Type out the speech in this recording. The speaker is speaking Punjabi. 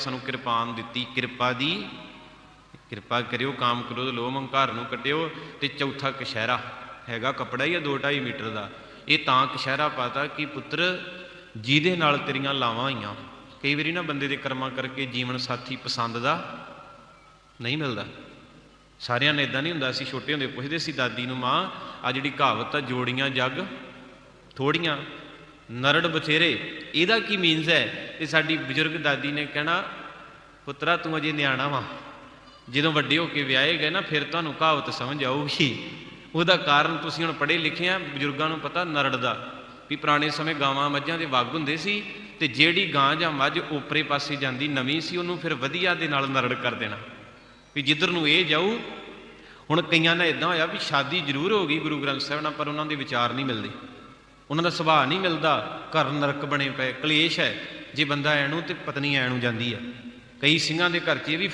ਸਾਨੂੰ ਕਿਰਪਾਨ ਦਿੱਤੀ, ਕਿਰਪਾ ਦੀ। ਕਿਰਪਾ ਕਰਿਓ, ਕਾਮ ਕ੍ਰੋਧ ਲੋਭ ਹੰਕਾਰ ਨੂੰ ਕੱਟਿਓ ਤੇ ਚੌਥਾ ਕਸ਼ਹਿਰਾ ਹੈਗਾ ਕਪੜਾ ਹੀ ਆ 2.5 ਮੀਟਰ ਦਾ। ਇਹ ਤਾਂ ਕਸ਼ਹਿਰਾ ਪਾਤਾ ਕਿ ਪੁੱਤਰ, ਜਿਹਦੇ ਨਾਲ ਤੇਰੀਆਂ ਲਾਵਾਂ ਹੋਈਆਂ ਕਈ ਵਾਰੀ ਨਾ ਬੰਦੇ ਦੇ ਕਰਮਾਂ ਕਰਕੇ ਜੀਵਨ ਸਾਥੀ ਪਸੰਦ ਦਾ ਨਹੀਂ ਮਿਲਦਾ। ਸਾਰਿਆਂ ਨੇ ਇਦਾਂ ਨਹੀਂ ਹੁੰਦਾ, ਅਸੀਂ ਛੋਟੇ ਹੁੰਦੇ ਪੁੱਛਦੇ ਸੀ, ਦਾਦੀ ਨੂੰ ਮਾਂ ਆ ਜਿਹੜੀ ਕਹਾਵਤ ਆ, ਜੋੜੀਆਂ ਜੱਗ, ਥੋੜੀਆਂ, ਨਰੜ ਬਥੇਰੇ, ਇਹਦਾ ਕੀ ਮੀਨਸ ਹੈ? ਤੇ ਸਾਡੀ ਬਜ਼ੁਰਗ ਦਾਦੀ ਨੇ ਕਹਿਣਾ, ਪੁੱਤਰਾ, ਤੂੰ ਅਜੇ ਨਿਆਣਾ ਵਾ। ਜਦੋਂ ਵੱਡੇ ਹੋ ਕੇ ਵਿਆਹੇ ਗਏ ਨਾ, ਫਿਰ ਤੁਹਾਨੂੰ ਕਹਾਵਤ ਸਮਝ ਆਊਗੀ। ਉਹਦਾ ਕਾਰਨ ਤੁਸੀਂ ਹੁਣ ਪੜ੍ਹੇ ਲਿਖੇ ਆ, ਬਜ਼ੁਰਗਾਂ ਨੂੰ ਪਤਾ ਨਰੜ ਦਾ, ਵੀ ਪੁਰਾਣੇ ਸਮੇਂ ਗਾਵਾਂ ਮੱਝਾਂ ਦੇ ਵਗ ਹੁੰਦੇ ਸੀ ਤੇ ਜਿਹੜੀ ਗਾਂ ਜਾਂ ਮੱਝ ਓਪਰੇ ਪਾਸੇ ਜਾਂਦੀ ਨਵੀਂ ਸੀ, ਉਹਨੂੰ ਫਿਰ ਵਧੀਆ ਦੇ ਨਾਲ ਨਰੜ ਕਰ ਦੇਣਾ। ਵੀ ਜਿੱਧਰ ਨੂੰ ਇਹ ਜਾਊ, ਹੁਣ ਕਈਆਂ ਨਾਲ ਇਦਾਂ ਹੋਇਆ ਵੀ ਸ਼ਾਦੀ ਜ਼ਰੂਰ ਹੋ ਗਈ ਗੁਰੂ ਗ੍ਰੰਥ ਸਾਹਿਬ ਨਾਲ, ਪਰ ਉਹਨਾਂ ਦੇ ਵਿਚਾਰ ਨਹੀਂ ਮਿਲਦੇ। ਉਹਨਾਂ ਦਾ ਸੁਭਾਅ ਨਹੀਂ ਮਿਲਦਾ, ਘਰ ਨਰਕ ਬਣੇ ਪਏ, ਕਲੇਸ਼ ਹੈ। ਜੇ ਬੰਦਾ ਐ ਨੂੰ ਤੇ ਪਤਨੀ ਐ ਨੂੰ ਜਾਂਦੀ ਆ। ਕਈ ਸਿੰਘਾਂ ਦੇ ਘਰ 'ਚ ਇਹ ਵੀ